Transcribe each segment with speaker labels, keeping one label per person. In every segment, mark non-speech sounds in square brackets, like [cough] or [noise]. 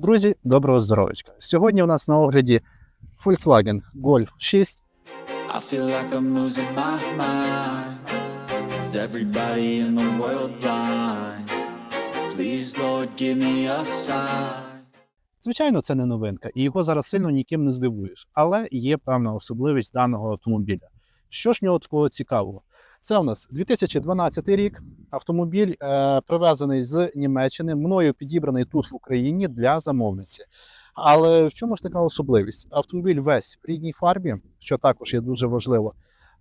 Speaker 1: Друзі, доброго здоров'ячка! Сьогодні у нас на огляді Volkswagen Golf 6.
Speaker 2: I feel like I'm losing my mind. Is everybody in the world blind? Please, Lord, give me a sign.
Speaker 1: Звичайно, це не новинка, і його зараз сильно ніким не здивуєш, але є певна особливість даного автомобіля. Що ж в нього такого цікавого? Це у нас 2012 рік. Автомобіль е, привезений з Німеччини, мною підібраний тут в Україні для замовниці. Але в чому ж така особливість? Автомобіль весь в рідній фарбі, що також є дуже важливо.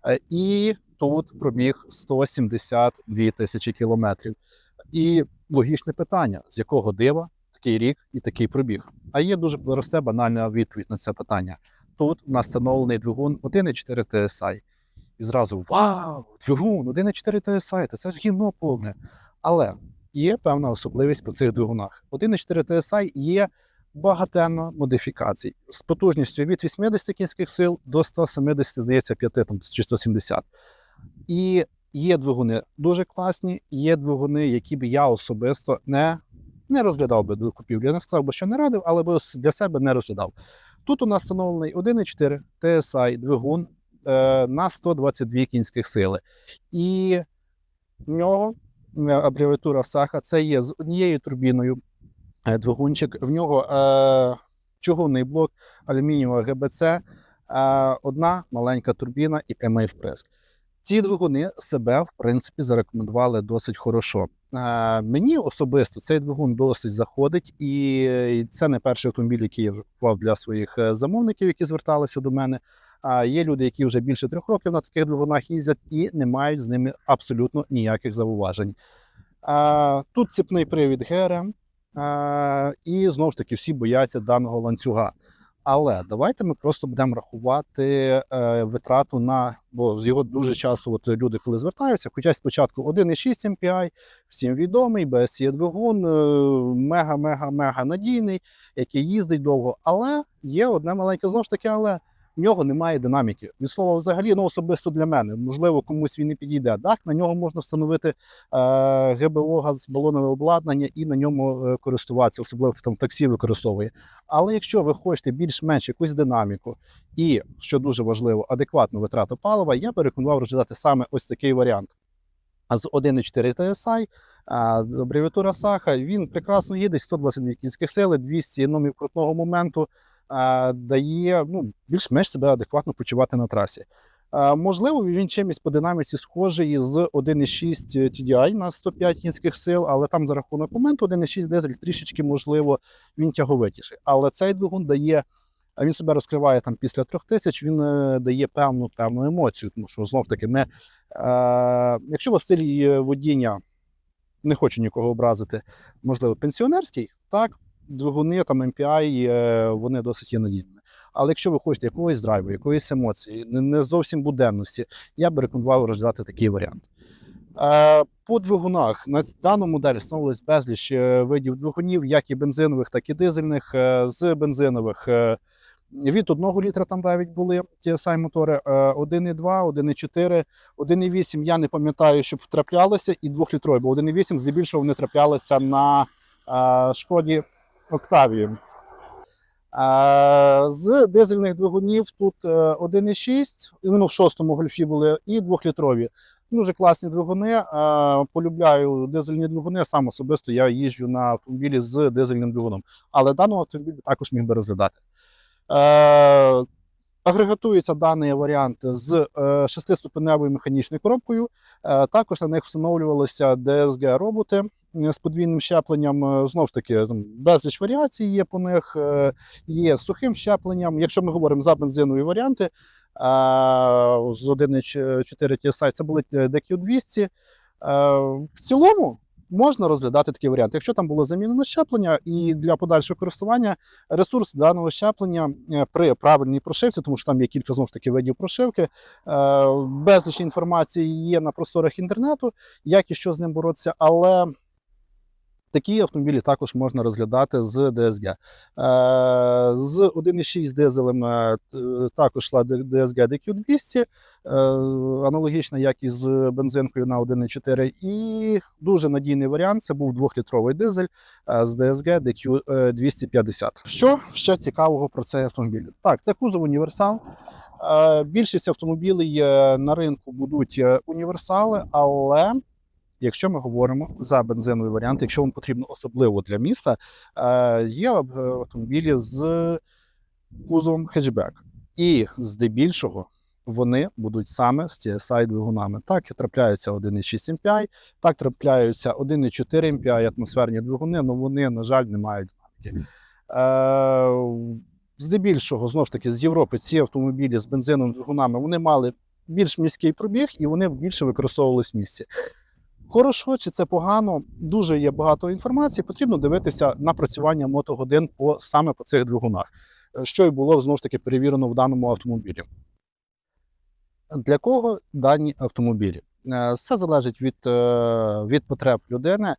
Speaker 1: Е, і тут пробіг 172 тисячі кілометрів. І логічне питання: з якого дива такий рік і такий пробіг? А є дуже просте банальна відповідь на це питання. Тут у нас встановлений двигун 1,4 TSI. І зразу вау! Двигун 1,4 TSI, це ж гівно повне. Але є певна особливість по цих двигунах. 1,4 TSI є багатенно модифікацій з потужністю від 80 кінських сил до 170, здається, 5 там, чи 170. І є двигуни дуже класні, є двигуни, які б я особисто не, не розглядав би до купівлі. Я не сказав би, що не радив, але би для себе не розглядав. Тут у нас встановлений 1,4 TSI двигун на 122 кінських сили. І в нього е, абревіатура Саха це є з однією турбіною е, двигунчик. В нього е, чугунний блок алюмінієва ГБЦ, е, одна маленька турбіна і прямий вприск. Ці двигуни себе, в принципі, зарекомендували досить хорошо. Е, мені особисто цей двигун досить заходить, і це не перший автомобіль, який я купував для своїх е, замовників, які зверталися до мене. А є люди, які вже більше трьох років на таких двигунах їздять і не мають з ними абсолютно ніяких зауважень. А, тут цепний привід ГРМ, і знову ж таки всі бояться даного ланцюга. Але давайте ми просто будемо рахувати е, витрату на, бо з його дуже часто от люди, коли звертаються, хоча спочатку 1,6 MPI, всім відомий, BSE двигун, е, мега-мега-мега надійний, який їздить довго. Але є одне маленьке знову ж таки, але в нього немає динаміки. Від слова, взагалі, ну особисто для мене. Можливо, комусь він не підійде. Так, на нього можна встановити е, ГБО балонове обладнання і на ньому е, користуватися, особливо там таксі використовує. Але якщо ви хочете більш-менш якусь динаміку і, що дуже важливо, адекватну витрату палива, я би рекомендував розглядати саме ось такий варіант. А з 1,4 TSI, абревіатура Саха, він прекрасно їде, 122 кінських сили, 200 номів крутного моменту, дає ну, більш-менш себе адекватно почувати на трасі. Можливо, він чимось по динаміці схожий з 1,6 TDI на 105 кінських сил, але там за рахунок моменту 1,6 дизель трішечки, можливо, він тяговитіший. Але цей двигун дає, він себе розкриває там після 3000, він е, дає певну певну емоцію, тому що знов таки ми, якщо у вас е, водіння, не хочу нікого образити, можливо, пенсіонерський, так, двигуни там MPI, е, вони досить є надійними. Але якщо ви хочете якогось драйву, якоїсь емоції, не- зовсім буденності, я би рекомендував розглядати такий варіант. Е, По двигунах на дану модель встановилось безліч е, видів двигунів, як і бензинових, так і дизельних. З бензинових від 1 літра там навіть були TSI мотори е, 1,2, 1,4, 1,8 я не пам'ятаю, щоб траплялося, і 2-літрові, бо 1,8 здебільшого вони траплялися на шкоді Е, З дизельних двигунів тут е, 1,6, ну в шостому гольфі були, і 2-літрові. Дуже класні двигуни. е, Полюбляю дизельні двигуни. Сам особисто я їжджу на автомобілі з дизельним двигуном. Але даного автомобіля також міг би розглядати. Агрегатується даний варіант з е, шестиступеневою механічною коробкою. Е, Також на них встановлювалися DSG роботи е, з подвійним щепленням. Знов ж таки, безліч варіацій є по них, є з сухим щепленням. Якщо ми говоримо за бензинові варіанти, з 1.4 TSI це були DQ200. Е, В цілому можна розглядати такий варіант. Якщо там було замінено щеплення, і для подальшого користування ресурс даного щеплення е, при правильній прошивці, тому що там є кілька знов ж таки видів прошивки, е, безліч інформації є на просторах інтернету, як і що з ним боротися, але Такі автомобілі також можна розглядати з ДСГ. Е, З 1,6 дизелем е, також йшла DSG DQ200, е, аналогічна, як і з бензинкою на 1,4. І дуже надійний варіант це був 2-літровий дизель з DSG DQ250. Що ще цікавого про цей автомобіль? Так, це кузов універсал. Більшість автомобілів на ринку будуть універсали, але якщо ми говоримо за бензиновий варіант, якщо вам потрібно особливо для міста, е, є е, автомобілі з кузовом хетчбек. І здебільшого вони будуть саме з TSI двигунами. Так трапляються 1,6 MPI, так трапляються 1,4 MPI атмосферні двигуни, але вони, на жаль, не мають динаміки. Е, здебільшого, знову ж таки, з Європи ці автомобілі з бензиновими двигунами вони мали більш міський пробіг і вони більше використовувались в місті. Хорошо чи це погано, дуже є багато інформації. Потрібно дивитися на працювання мотогодин по саме по цих двигунах, е, що і було знову ж таки перевірено в даному автомобілі. Для кого дані автомобілі? Е, Все залежить від, е, від потреб людини.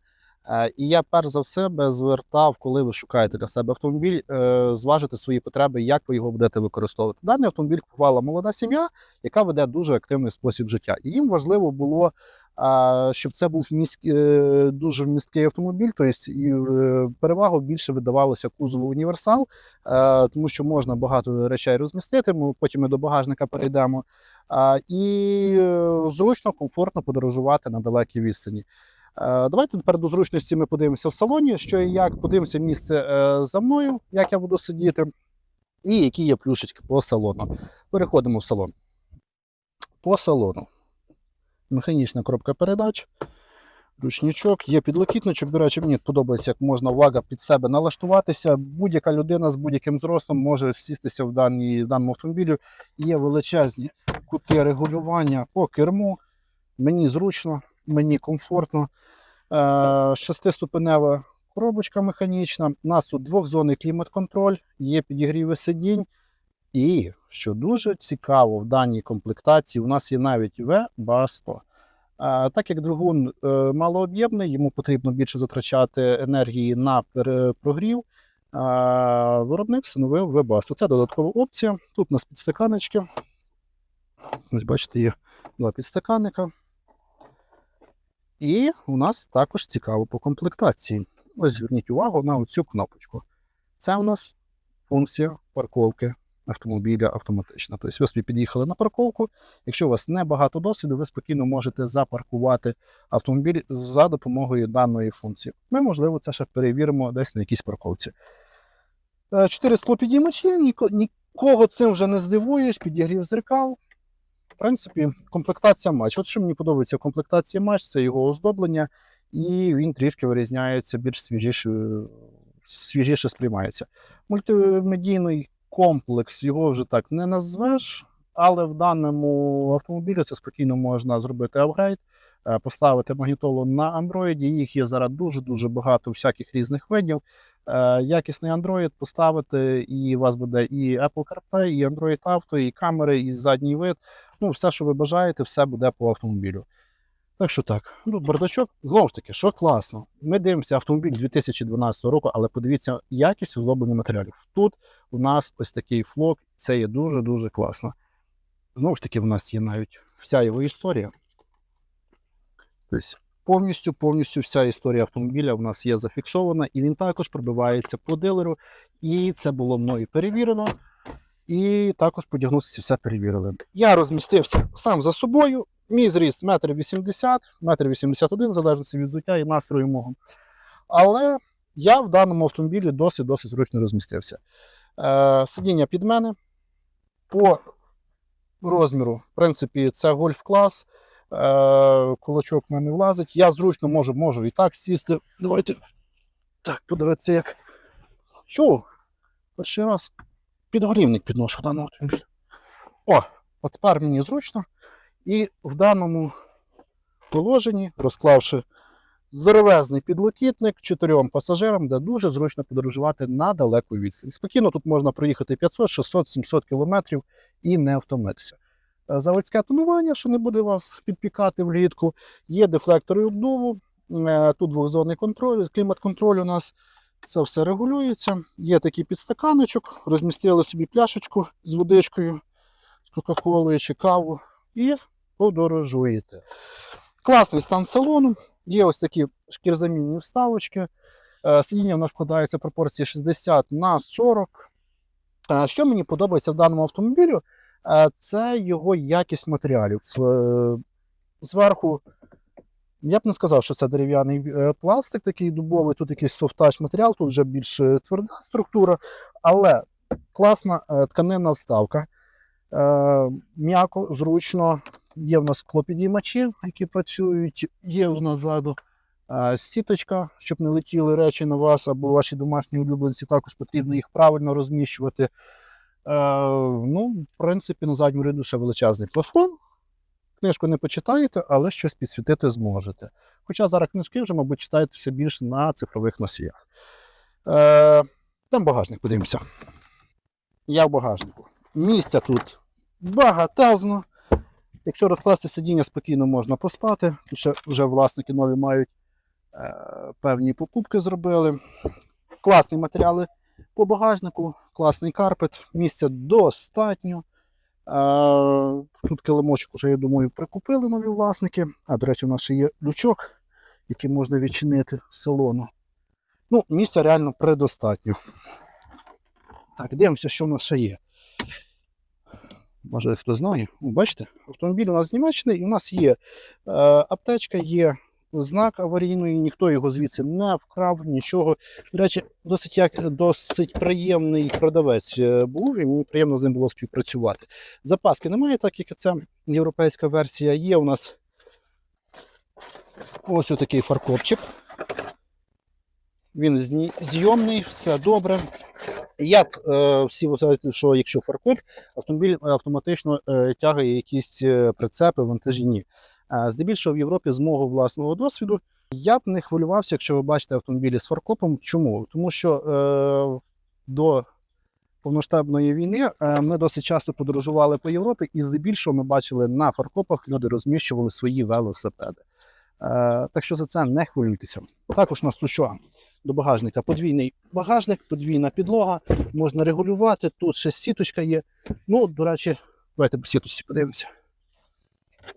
Speaker 1: Е, І я перш за все звертав, коли ви шукаєте для себе автомобіль, е, зважити свої потреби, як ви його будете використовувати. Даний автомобіль купувала молода сім'я, яка веде дуже активний спосіб життя. І їм важливо було, е, щоб це був міськ, е, дуже місткий автомобіль, тобто перевагу більше видавалося кузову універсал, тому що можна багато речей розмістити. Ми потім ми до багажника перейдемо. І зручно, комфортно подорожувати на далекій відстані. Е, Давайте тепер до зручності ми подивимося в салоні, що і як, подивимося місце е, за мною, як я буду сидіти, і які є плюшечки по салону. Переходимо в салон. По салону. Механічна коробка передач, ручничок, є підлокітничок. До речі, мені подобається, як можна увага під себе налаштуватися. Будь-яка людина з будь-яким зростом може сістися в, даній, в даному автомобілі. Є величезні кути регулювання по керму. Мені зручно, мені комфортно. Е, Шестиступенева коробочка механічна. У нас тут двохзонний клімат-контроль, є підігріви сидінь. І, що дуже цікаво в даній комплектації, у нас є навіть V-BA100. Е, Так як двигун е, малооб'ємний, йому потрібно більше затрачати енергії на перепрогрів. е, Виробник встановив V-BA100. Це додаткова опція. Тут у нас підстаканечки. Ось бачите, є два підстаканника. І у нас також цікаво по комплектації. Ось зверніть увагу на цю кнопочку. Це у нас функція парковки автомобіля автоматична. Тобто ви собі під'їхали на парковку. Якщо у вас не багато досвіду, ви спокійно можете запаркувати автомобіль за допомогою даної функції. Ми, можливо, це ще перевіримо десь на якійсь парковці. Е, Чотири склопідіймачі, ніко- нікого цим вже не здивуєш, підігрів зеркал. Принципі, комплектація матч. От що мені подобається в комплектації матч, це його оздоблення, і він трішки вирізняється, більш свіжіше, свіжіше сприймається. Мультимедійний комплекс його вже так не назвеш, але в даному автомобілі це спокійно можна зробити апгрейд, е, поставити магнітолу на Android. Їх є зараз дуже-дуже багато всяких різних видів. Е, Якісний Android поставити, і у вас буде і Apple CarPlay, і Android Auto, і камери, і задній вид. Ну, все, що ви бажаєте, все буде по автомобілю. Так що так, ну, бардачок, знову ж таки, що класно. Ми дивимося автомобіль 2012 року, але подивіться якість оздоблення матеріалів. Тут у нас ось такий флок, це є дуже-дуже класно. Знову ж таки, в нас є навіть вся його історія. Тобто, повністю, повністю вся історія автомобіля в нас є зафіксована, і він також пробивається по дилеру. І це було мною перевірено. І також по все перевірили. Я розмістився сам за собою. Мій зріст 1,80 м, 1,81 м, в залежності від взуття і настрою мого. Але я в даному автомобілі досить досить зручно розмістився. Е, сидіння під мене. По розміру, в принципі, це гольф-клас. Е, кулачок в мене влазить. Я зручно можу, можу і так сісти. Давайте так, подивитися, як. Що? Перший раз підгорівник підношу даного автомобіля. О, от тепер мені зручно. І в даному положенні, розклавши здоровезний підлокітник чотирьом пасажирам, де дуже зручно подорожувати на далеку відстань. Спокійно тут можна проїхати 500, 600, 700 кілометрів і не втомитися. Е, Заводське тонування, що не буде вас підпікати влітку, є дефлектори обдуву, Е, Тут двохзонний контроль, клімат-контроль у нас. Це все регулюється. Є такий підстаканочок, розмістили собі пляшечку з водичкою, з Кока-Колою чи каву і подорожуєте. Класний стан салону. Є ось такі шкірзамінні вставочки. Е, Сидіння у нас складається в пропорції 60 на 40. Е, Що мені подобається в даному автомобілі, е, це його якість матеріалів. Зверху, я б не сказав, що це дерев'яний е, пластик, такий дубовий, тут якийсь софтач матеріал, тут вже більш е, тверда структура, але класна е, тканинна вставка. М'яко, зручно. Є в нас склопідіймачі, які працюють, є в нас ззаду сіточка, щоб не летіли речі на вас або ваші домашні улюбленці, також потрібно їх правильно розміщувати. Ну, в принципі, на задньому ряду ще величезний плафон. Книжку не почитаєте, але щось підсвітити зможете. Хоча зараз книжки вже, мабуть, читаєтеся більше на цифрових носіях. Е, там багажник, подивимося. Я в багажнику. Місця тут багатезно. Якщо розкласти сидіння, спокійно можна поспати. Ще вже власники нові мають е, певні покупки зробили. Класні матеріали по багажнику, класний карпет, місця достатньо. Тут килимочок вже, я думаю, прикупили нові власники. А, до речі, у нас ще є лючок, який можна відчинити з салону. Ну, місця реально предостатньо. Так, дивимося, що в нас ще є. Може, хто знає. Бачите, автомобіль у нас з Німеччини, і у нас є е, аптечка, є знак аварійний, ніхто його звідси не вкрав, нічого. До речі, досить, як, досить приємний продавець е, був, і мені приємно з ним було співпрацювати. Запаски немає, так як це європейська версія. Є у нас ось такий фаркопчик. Він зйомний, все добре. Як е, всі вважають, що якщо фаркоп, автомобіль автоматично е, тягає якісь е, прицепи, вантажі ні. Здебільшого в Європі з мого власного досвіду я б не хвилювався, якщо ви бачите автомобілі з фаркопом. Чому? Тому що е, до повноштабної війни е, ми досить часто подорожували по Європі, і здебільшого ми бачили на фаркопах люди розміщували свої велосипеди. Е, так що за це не хвилюйтеся. Також у нас тут що? До багажника подвійний багажник, подвійна підлога, можна регулювати. Тут ще сіточка є. Ну, до речі, давайте по сіточці подивимося.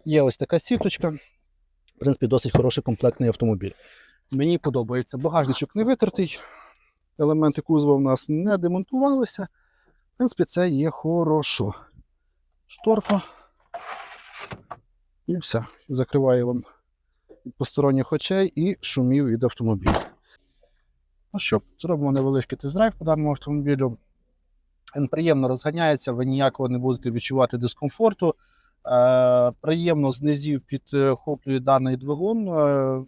Speaker 1: Є ось така сіточка. В принципі, досить хороший комплектний автомобіль. Мені подобається. Багажничок не витертий, елементи кузова в нас не демонтувалися. В принципі, це є хорошо. Шторка. І все. Закриваю вам від посторонніх очей і шумів від автомобіля. Ну що, зробимо невеличкий тест-драйв по даному автомобілю. Він приємно розганяється, ви ніякого не будете відчувати дискомфорту. Е, приємно з низів підхоплює даний двигун. Е,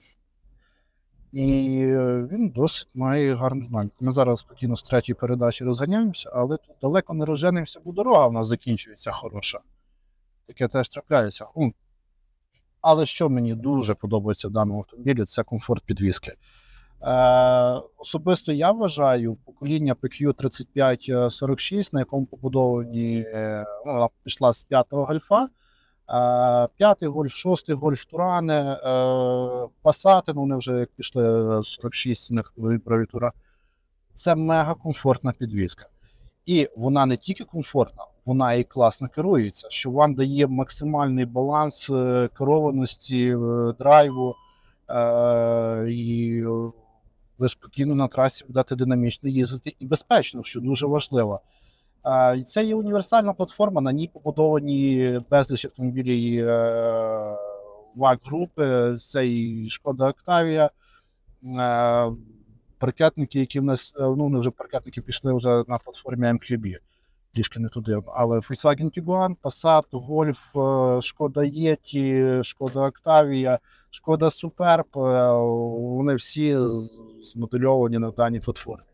Speaker 1: і він досить має гарну динаміку. Ми зараз спокійно з третьої передачі розганяємося, але тут далеко не розженемося, бо дорога в нас закінчується хороша. Таке теж трапляється. Але що мені дуже подобається в даному автомобілі, це комфорт підвіски. Е, особисто я вважаю покоління PQ3546, на якому побудовані, е, вона пішла з п'ятого гольфа. Е, П'ятий гольф, шостий гольф, Турани, е, Пасати, ну вони вже як пішли 46 у них бравітура. Це мега комфортна підвізка. І вона не тільки комфортна, вона і класно керується, що вам дає максимальний баланс е, керованості, е, драйву. І ви спокійно на трасі будете динамічно їздити і безпечно, що дуже важливо. Це є універсальна платформа, на ній побудовані безліч автомобілів е, ВАК групи, це і Шкода Октавія. Е, Паркетники, які в нас, е, ну вони вже паркетники пішли вже на платформі MQB. Трішки не туди. Але Volkswagen Tiguan, Passat, Golf, Шкода Yeti, Шкода Октавія, Шкода е, вони всі змодельовані на даній платформі.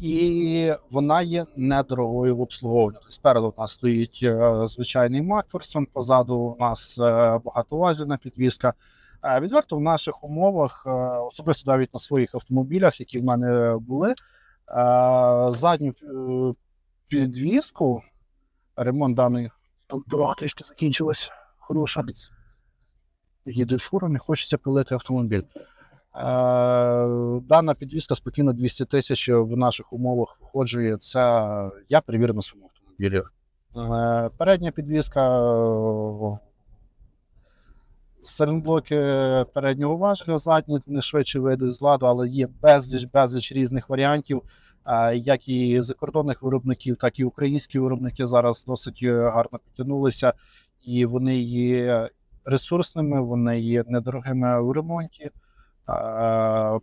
Speaker 1: І вона є недорогою в обслуговуванні. Тобто Спереду у нас стоїть е, звичайний Макферсон, позаду у нас е, багатоважільна підвізка. Е, Відверто в наших умовах, особисто навіть на своїх автомобілях, які в мене були, задню підвізку, ремонт тут дорога трішки закінчилась. Хороша. їде фура, не хочеться пилити автомобіль. Е, дана підвізка спокійно 200 тисяч в наших умовах виходжує. Це я перевірив на своєму автомобілі. Е, передня підвізка. е, Сайлентблоки переднього важеля, задні не швидше вийдуть з ладу, але є безліч, безліч різних варіантів, як і закордонних виробників, так і українські виробники зараз досить гарно підтягнулися, і вони є ресурсними, вони є недорогими у ремонті. Е,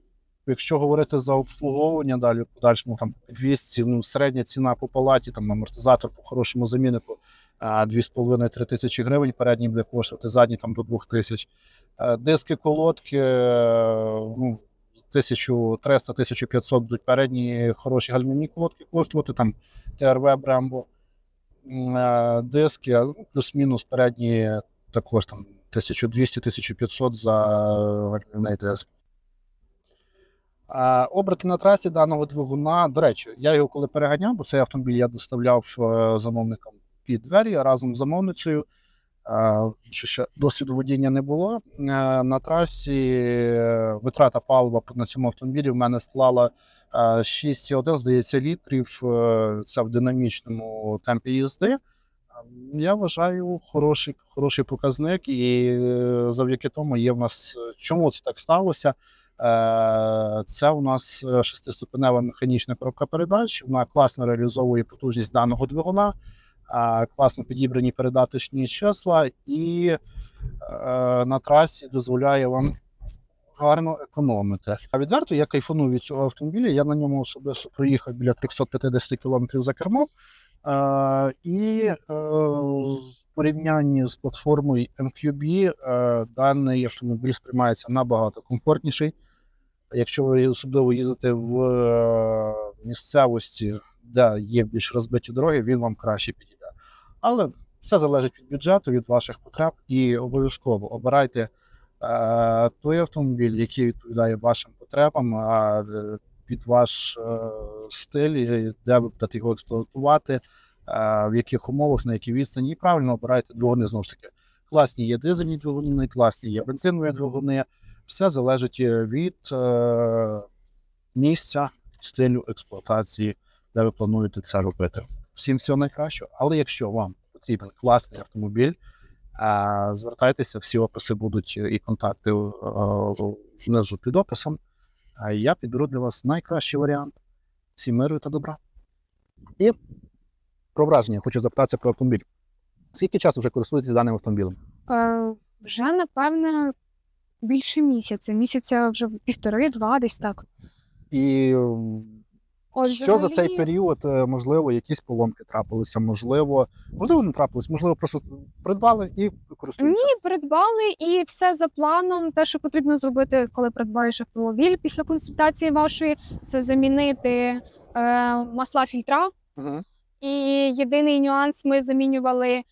Speaker 1: Якщо говорити за обслуговування, далі в подальшому там по 200, ну, середня ціна по палаті, там амортизатор по хорошому заміннику 2,5-3 тисячі гривень, передній буде коштувати, задній там до 2 тисяч. Е, Диски, колодки, е, ну, 1300-1500 будуть передні хороші гальмівні колодки коштувати, там ТРВ е, Диски, ну, плюс-мінус передні також там 1200-1500 за диск. Е, Оберти на трасі даного двигуна. До речі, я його коли переганяв, бо цей автомобіль я доставляв е, замовникам під двері разом з замовницею. Е, Що ще досвіду водіння не було. Е, На трасі витрата палива на цьому автомобілі в мене склала е, 6,1, здається, літрів. Це в динамічному темпі їзди. Е, Я вважаю хороший, хороший показник, і е, завдяки тому є в нас. е, Чому це так сталося? Е, Це у нас шестиступенева механічна коробка передач. Вона класно реалізовує потужність даного двигуна, класно підібрані передаточні числа, і на трасі дозволяє вам гарно економити. А відверто я кайфанув від цього автомобіля. Я на ньому особисто проїхав біля 350 км за кермом. Е, І е, в порівнянні з платформою MQB е, даний автомобіль сприймається набагато комфортніший. Якщо ви особливо їздите в місцевості, де є більш розбиті дороги, він вам краще підійде. Але все залежить від бюджету, від ваших потреб, і обов'язково обирайте той автомобіль, який відповідає вашим потребам, під ваш е, стиль, де ви будете його експлуатувати, е, в яких умовах, на якій відстані, і правильно обирайте двигуни знову ж таки. Класні є дизельні двигуни, класні є бензинові двигуни. Все залежить від е, місця, стилю експлуатації, де ви плануєте це робити. Всім всього найкращого. Але якщо вам потрібен класний автомобіль, звертайтеся, всі описи будуть і контакти внизу під описом. А я підберу для вас найкращий варіант. Всім миру та добра. І про враження хочу запитатися про автомобіль. Скільки часу вже користуєтесь даним автомобілем?
Speaker 3: Е, вже, напевно, більше місяця. Місяця вже півтори-два, десь так.
Speaker 1: І
Speaker 3: От,
Speaker 1: що за цей період, е, можливо, якісь поломки трапилися, можливо, можливо, не трапились, можливо, просто придбали і користуються.
Speaker 3: Ні, придбали і все за планом. Те, що потрібно зробити, коли придбаєш автомобіль після консультації вашої, це замінити е, масла фільтра.
Speaker 1: Мгм.
Speaker 3: І єдиний нюанс ми замінювали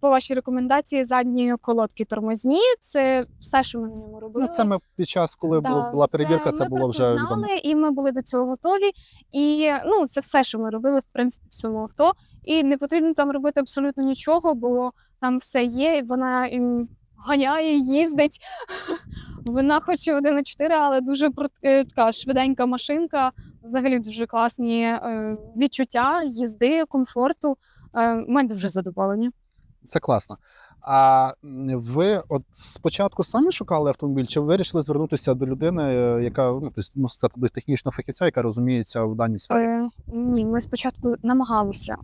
Speaker 3: по вашій рекомендації задні колодки тормозні. Це все, що ми на ньому робили.
Speaker 1: Ну, це ми під час, коли
Speaker 3: Да,
Speaker 1: була, перевірка, це,
Speaker 3: ми
Speaker 1: було
Speaker 3: про
Speaker 1: вже
Speaker 3: це
Speaker 1: відомо.
Speaker 3: знали, і ми були до цього готові. І ну, це все, що ми робили, в принципі, в цьому авто. І не потрібно там робити абсолютно нічого, бо там все є, і вона ім, ганяє, їздить. [laughs] Вона хоч і 1,4, але дуже е, така швиденька машинка. Взагалі дуже класні е, відчуття їзди, комфорту. Е, Ми дуже задоволені.
Speaker 1: Це класно. А ви от спочатку самі шукали автомобіль, чи ви вирішили звернутися до людини, е, яка ну, тобто, сказати, до технічного фахівця, яка розуміється в даній сфері?
Speaker 3: Е, ні, ми спочатку намагалися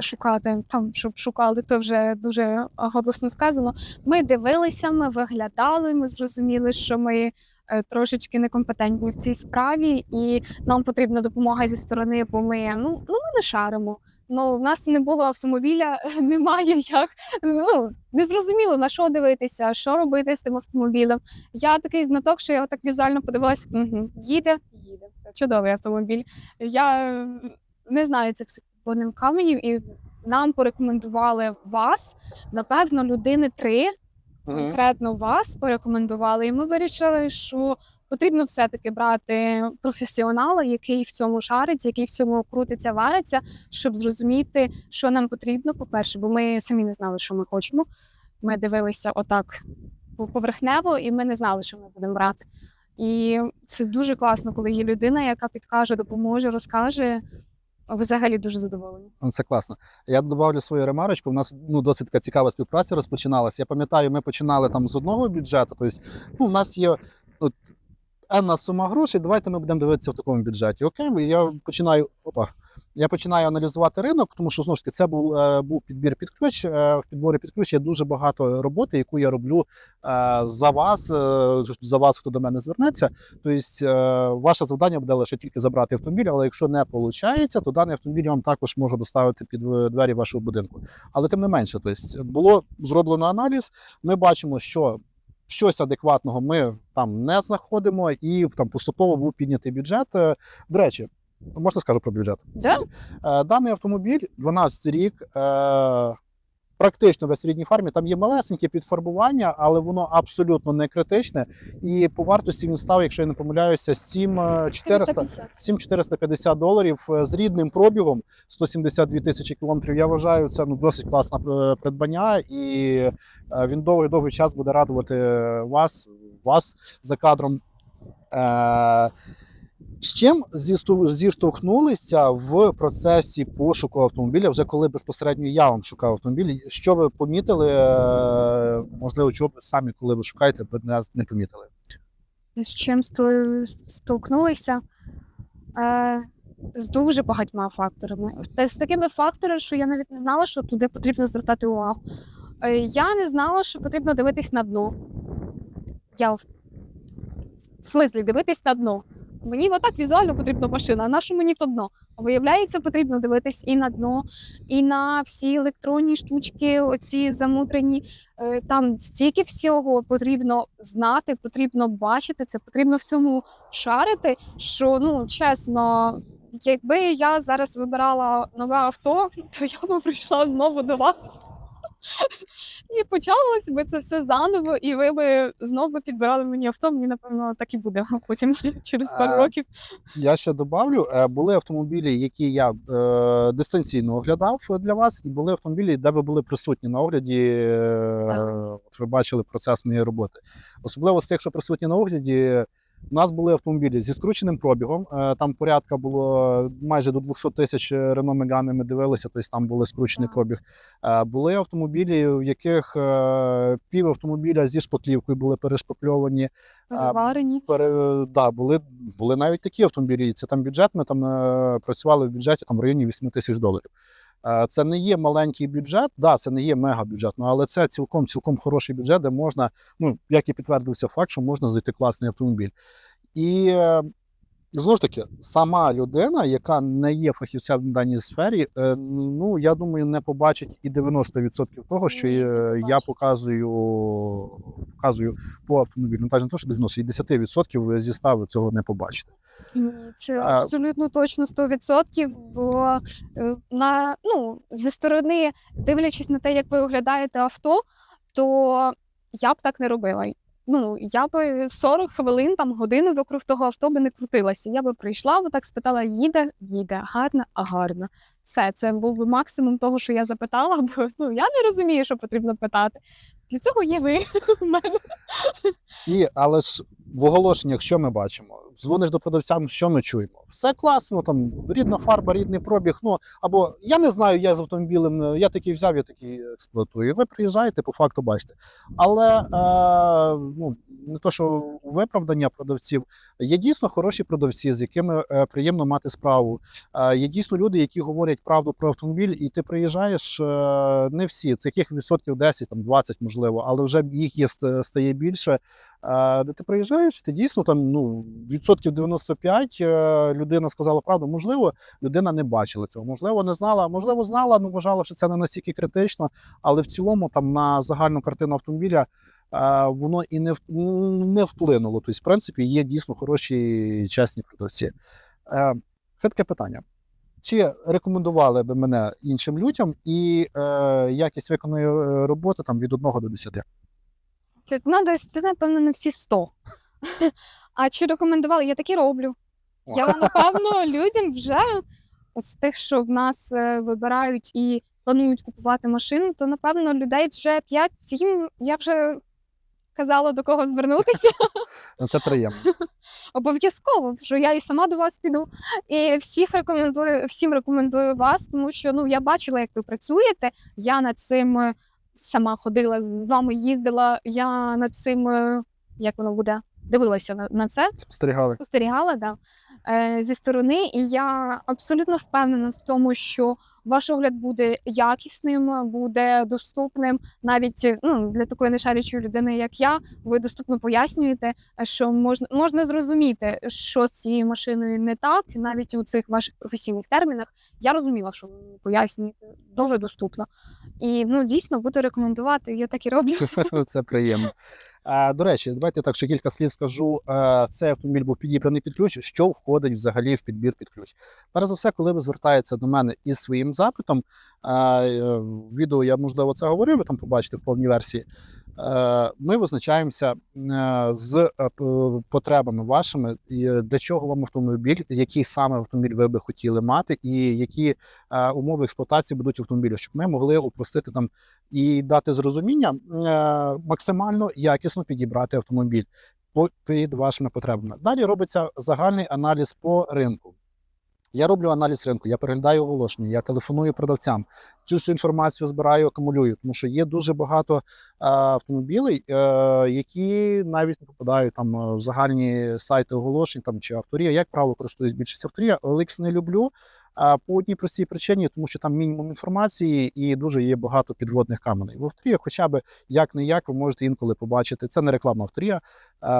Speaker 3: шукати там, щоб шукали, то вже дуже голосно сказано. Ми дивилися, ми виглядали, ми зрозуміли, що ми е, трошечки некомпетентні в цій справі, і нам потрібна допомога зі сторони, бо ми ну, ну ми не шаримо. Ну, в нас не було автомобіля, [laughs] немає як. Ну, не зрозуміло, на що дивитися, що робити з тим автомобілем. Я такий знаток, що я так візуально подивилась, угу, їде, їде. Це чудовий автомобіль. Я не знаю цих всіх каменів, і нам порекомендували вас. Напевно, людини три конкретно вас порекомендували. І ми вирішили, що потрібно все-таки брати професіонала, який в цьому шарить, який в цьому крутиться, вариться, щоб зрозуміти, що нам потрібно. По-перше, бо ми самі не знали, що ми хочемо. Ми дивилися отак поверхнево, і ми не знали, що ми будемо брати. І це дуже класно, коли є людина, яка підкаже, допоможе, розкаже. Взагалі дуже задоволені.
Speaker 1: Ну, Це класно. Я додавлю свою ремарочку. У нас ну, досить така цікава співпраця розпочиналася. Я пам'ятаю, ми починали там з одного бюджету. Тобто, ну, у нас є от, енна сума грошей, давайте ми будемо дивитися в такому бюджеті. Окей, я починаю. Опа. Я починаю аналізувати ринок, тому що знову ж таки це був, е, був підбір під ключ. Е, в підборі під ключ є дуже багато роботи, яку я роблю е, за вас, за вас, хто до мене звернеться. Тобто, ваше завдання буде лише тільки забрати автомобіль, але якщо не виходить, то даний автомобіль вам також можу доставити під двері вашого будинку. Але тим не менше, тобто, було зроблено аналіз. Ми бачимо, що щось адекватного ми там не знаходимо, і там поступово був піднятий бюджет. Е, До речі, можна скажу про бюджет?
Speaker 3: Да?
Speaker 1: Е, Даний автомобіль 12 рік. Е, Практично в середній фармі там є малесеньке підфарбування, але воно абсолютно не критичне. І по вартості він став, якщо я не помиляюся, 7400
Speaker 3: 450.
Speaker 1: 7450 доларів е, з рідним пробігом 172 тисячі кілометрів. Я вважаю, це ну досить класне е, придбання, і е, він довгий довгий час буде радувати вас, вас за кадром. Е, з чим зіштовхнулися в процесі пошуку автомобіля, вже коли безпосередньо я вам шукав автомобіль? Що ви помітили? е, Можливо, чого ви самі, коли ви шукаєте, ви не, не помітили?
Speaker 3: з чим столкнулися е, з дуже багатьма факторами. Та з такими факторами, що я навіть не знала, що туди потрібно звертати увагу. Е, я не знала, що потрібно дивитись на дно. Я в смислі дивитись на дно. Мені отак візуально потрібна машина, а на що мені то дно? Виявляється, потрібно дивитись і на дно, і на всі електронні штучки, оці замутрені. Е, Там стільки всього потрібно знати, потрібно бачити, це потрібно в цьому шарити. Що ну чесно, якби я зараз вибирала нове авто, [laughs] то я би прийшла знову до вас. [laughs] І почалось би це все заново, і ви би знову підбирали мені авто. Мені напевно так і буде [laughs] потім [laughs] через пару років.
Speaker 1: Я ще добавлю, е, були автомобілі, які я е, дистанційно оглядав для вас, і були автомобілі, де ви були присутні на огляді. е, ви бачили процес моєї роботи. Особливо з тих, що присутні на огляді. У нас були автомобілі зі скрученим пробігом. е, Там порядка було майже до 200 тисяч Renault Megane ми дивилися, тобто там були скручений пробіг. Е, Були автомобілі, в яких е, пів автомобіля зі шпаклівкою були перешпакльовані.
Speaker 3: Переварені.
Speaker 1: Пере, да, були, були навіть такі автомобілі. Це там бюджет. Ми там е, працювали в бюджеті там в районі 8 тисяч доларів. Е, це не є маленький бюджет, да, це не є мегабюджет, ну, але це цілком цілком хороший бюджет, де можна, ну як і підтвердився факт, що можна знайти класний автомобіль. І е, знову ж таки, сама людина, яка не є фахівцем в даній сфері, е, ну я думаю, не побачить і 90% того, що е, я показую, показую по автомобілю. Ну, навіть не то, що 90, і 10% ви зі 100 ви цього не побачите.
Speaker 3: Це абсолютно точно 100%, бо е, на, ну, зі сторони, дивлячись на те, як ви оглядаєте авто, то я б так не робила. Ну, я би 40 хвилин, там, годину вокруг того авто би не крутилася. Я би прийшла, отак спитала, їде, їде, гарно, а гарно. Все, це був би максимум того, що я запитала, [laughs] бо ну, я не розумію, що потрібно питати. Для цього є ви [laughs] в мене.
Speaker 1: І, але ж в оголошеннях, що ми бачимо? Дзвониш до продавця, що ми чуємо? Все класно, там рідна фарба, рідний пробіг. Ну або я не знаю, я з автомобілем, е, я такий взяв, я такий експлуатую. Ви приїжджаєте, по факту бачите. Але е, ну, не то, що виправдання продавців, є дійсно хороші продавці, з якими е, приємно мати справу. Е, є дійсно люди, які говорять правду про автомобіль, і ти приїжджаєш. Е, не всі, це яких відсотків 10, там 20, можливо, але вже їх є стає більше. Е, Де ти приїжджаєш, ти дійсно там ну відсотків 95 е, людина сказала правду. Можливо, людина не бачила цього, можливо, не знала, можливо, знала, але вважала, що це не настільки критично. Але в цілому, там на загальну картину автомобіля е, воно і не не вплинуло. Тобто, в принципі, є дійсно хороші чесні продавці. Це таке питання. Чи рекомендували би мене іншим людям і е, якість виконаної роботи там від 1 до 10?
Speaker 3: Ну, десь це, напевно, не всі 100. А чи рекомендували? Я такі роблю. Я, напевно, людям вже з тих, що в нас е, вибирають і планують купувати машину, то, напевно, людей вже 5-7 я вже казала, до кого звернутися.
Speaker 1: Ну, Це приємно.
Speaker 3: Обов'язково, що я і сама до вас піду. І всіх рекомендую, всім рекомендую вас, тому що ну я бачила, як ви працюєте. Я над цим е, сама ходила з вами, їздила. Я над цим, е, як воно буде, дивилася на, це.
Speaker 1: Спостерігали.
Speaker 3: спостерігала да, зі сторони, і я абсолютно впевнена в тому, що ваш огляд буде якісним, буде доступним навіть е, ну, для такої нешарячої людини, як я. Ви доступно пояснюєте, е, що можна, можна зрозуміти, що з цією машиною не так, навіть у цих ваших професійних термінах. Я розуміла, що ви пояснюєте дуже доступно. І ну дійсно буду рекомендувати. Я так і роблю. [laughs]
Speaker 1: Це приємно. До речі, давайте так ще кілька слів скажу. Цей автомобіль був підібраний під ключ. Що входить взагалі в підбір під ключ? Перш за все, коли ви звертаєтеся до мене із своїм запитом, е, в відео я можливо це говорив, ви там побачите в повній версії. Е, Ми визначаємося е, з е, потребами вашими, для чого вам автомобіль, який саме автомобіль ви би хотіли мати, і які умови експлуатації будуть автомобілю, щоб ми могли упростити там і дати зрозуміння максимально якісно підібрати автомобіль під вашими потребами. Далі робиться загальний аналіз по ринку. Я роблю аналіз ринку, я переглядаю оголошення, я телефоную продавцям. Цю всю інформацію збираю, акумулюю, тому що є дуже багато е, автомобілів, е, які навіть не попадають там е, в загальні сайти оголошень там, чи авторія. Як правило, користуюсь більшість авторія. OLX не люблю. По одній простій причині, тому що там мінімум інформації і дуже є багато підводних каменей. В авторія, хоча б як не як, ви можете інколи побачити. Це не реклама авторія.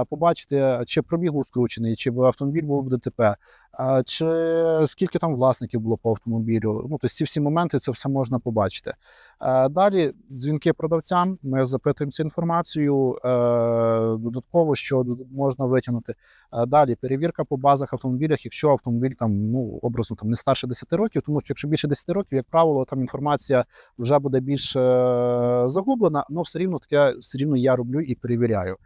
Speaker 1: Побачити, чи пробіг був скручений, чи автомобіль був в ДТП, чи скільки там власників було по автомобілю. Ну, тобто ці всі моменти це все можна побачити. Далі дзвінки продавцям. Ми запитуємо цю інформацію. е, Додатково, що можна витягнути. Далі перевірка по базах автомобілях, якщо автомобіль там ну образно там не старше 10 років, тому що якщо більше 10 років, як правило, там інформація вже буде більш е, заглублена, але все рівно таке все рівно я роблю і перевіряю.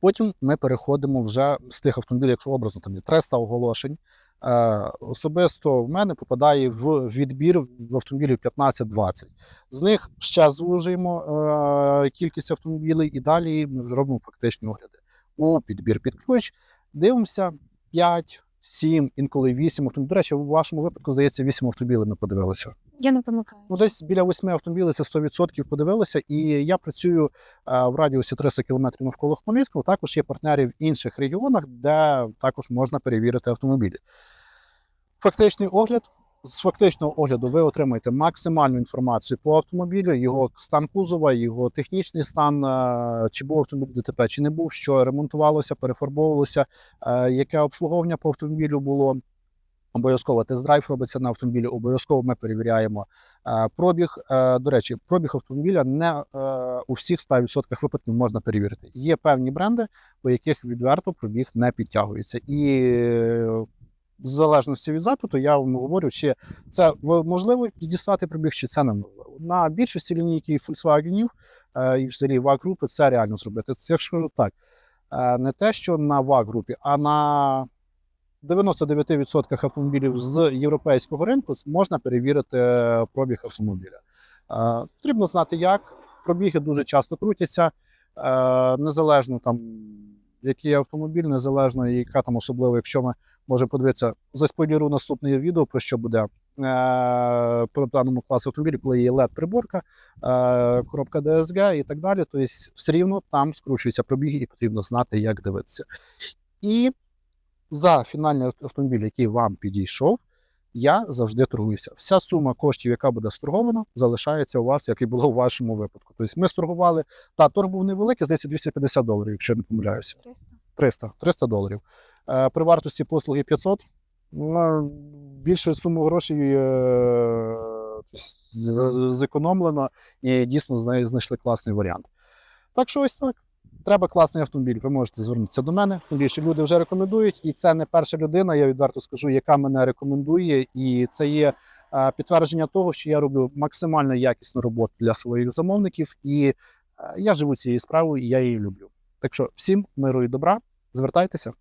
Speaker 1: Потім ми переходимо вже з тих автомобілів, якщо образно там є 300 оголошень. Е, особисто в мене попадає в відбір в автомобілів 15-20. З них ще звужуємо е, кількість автомобілів і далі ми вже робимо фактичні огляди. У підбір під ключ дивимося 5, 7, інколи 8 автомобілів. До речі, в вашому випадку, здається, 8 автомобілів ми подивилися.
Speaker 3: Я не пам'ятаю.
Speaker 1: Ну, десь біля 8 автомобілів це 100% подивилися. І я працюю е, в радіусі 300 км навколо Хмельницького. Також є партнери в інших регіонах, де також можна перевірити автомобілі. Фактичний огляд. З фактичного огляду ви отримаєте максимальну інформацію по автомобілю, його стан кузова, його технічний стан, е, чи був автомобіль ДТП, чи не був, що ремонтувалося, перефарбовувалося, е, яке обслуговування по автомобілю було. Обов'язково тест-драйв робиться на автомобілі, обов'язково ми перевіряємо е, пробіг. Е, До речі, пробіг автомобіля не е, у всіх 100% випадків можна перевірити. Є певні бренди, по яких відверто пробіг не підтягується. І в залежності від запиту, я вам говорю, чи це можливо дістати пробіг, чи це неможливо. На більшості лінійки Volkswagen і взагалі ваг групи це реально зробити. Це якщо кажу так, не те, що на ваг групі, а на 99% автомобілів з європейського ринку можна перевірити е, пробіг автомобіля. Е, Потрібно знати, як. Пробіги дуже часто крутяться, е, незалежно там, який автомобіль, незалежно яка там особливо, якщо ми можемо подивитися, заспойлеру наступне відео, про що буде по даному класу автомобілів, коли є LED-приборка, е, коробка DSG і так далі. Тобто все рівно там скручуються пробіги і потрібно знати, як дивитися. І за фінальний автомобіль, який вам підійшов, я завжди торгуюся. Вся сума коштів, яка буде сторгована, залишається у вас, як і було у вашому випадку. Тобто ми сторгували, та торг був невеликий, здається, 250 доларів, якщо я не помиляюся.
Speaker 3: 300.
Speaker 1: 300, 300 доларів. Е, при вартості послуги 500, ну, більше суму грошей е, зекономлено і дійсно знайшли класний варіант. Так що ось так. Треба класний автомобіль, ви можете звернутися до мене. Більше люди вже рекомендують, і це не перша людина, я відверто скажу, яка мене рекомендує. І це є е, підтвердження того, що я роблю максимально якісну роботу для своїх замовників, і е, я живу цією справою, і я її люблю. Так що всім миру і добра, звертайтеся.